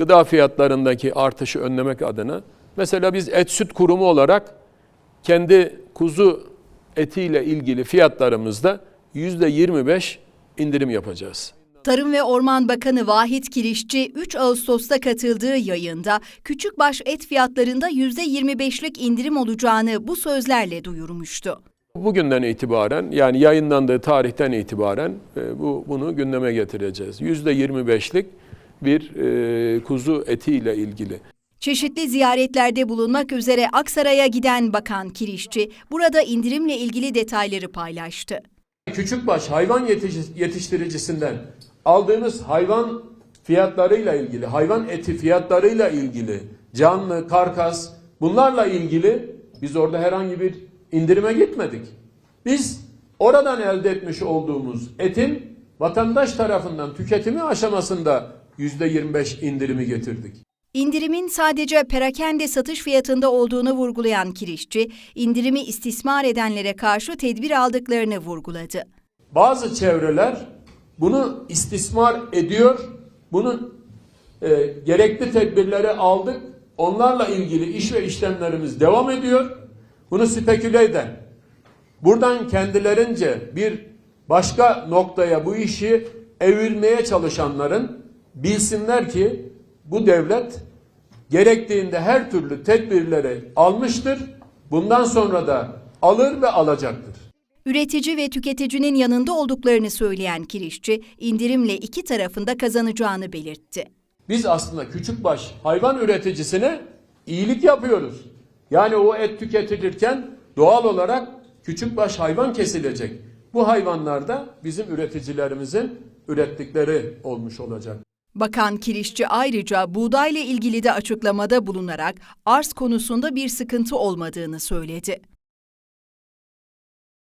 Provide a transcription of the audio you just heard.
gıda fiyatlarındaki artışı önlemek adına mesela biz et süt kurumu olarak kendi kuzu etiyle ilgili fiyatlarımızda %25 indirim yapacağız. Tarım ve Orman Bakanı Vahit Kirişçi 3 Ağustos'ta katıldığı yayında küçükbaş et fiyatlarında %25'lik indirim olacağını bu sözlerle duyurmuştu. Bugünden itibaren yani yayınlandığı tarihten itibaren e, bu bunu gündeme getireceğiz. %25'lik bir e, kuzu etiyle ilgili. Çeşitli ziyaretlerde bulunmak üzere Aksaray'a giden Bakan Kirişçi burada indirimle ilgili detayları paylaştı. Küçükbaş hayvan yetiş- yetiştiricisinden aldığımız hayvan fiyatlarıyla ilgili, hayvan eti fiyatlarıyla ilgili, canlı, karkas bunlarla ilgili biz orada herhangi bir indirime gitmedik. Biz oradan elde etmiş olduğumuz etin vatandaş tarafından tüketimi aşamasında %25 indirimi getirdik. İndirimin sadece perakende satış fiyatında olduğunu vurgulayan Kirişçi, indirimi istismar edenlere karşı tedbir aldıklarını vurguladı. Bazı çevreler bunu istismar ediyor. Bunun e, gerekli tedbirleri aldık. Onlarla ilgili iş ve işlemlerimiz devam ediyor. Bunu speküle eden, buradan kendilerince bir başka noktaya bu işi evirmeye çalışanların bilsinler ki bu devlet gerektiğinde her türlü tedbirleri almıştır. Bundan sonra da alır ve alacaktır. Üretici ve tüketicinin yanında olduklarını söyleyen Kirişçi, indirimle iki tarafında kazanacağını belirtti. Biz aslında küçükbaş hayvan üreticisine iyilik yapıyoruz. Yani o et tüketilirken doğal olarak küçükbaş hayvan kesilecek. Bu hayvanlar da bizim üreticilerimizin ürettikleri olmuş olacak. Bakan Kirişçi ayrıca buğdayla ilgili de açıklamada bulunarak arz konusunda bir sıkıntı olmadığını söyledi.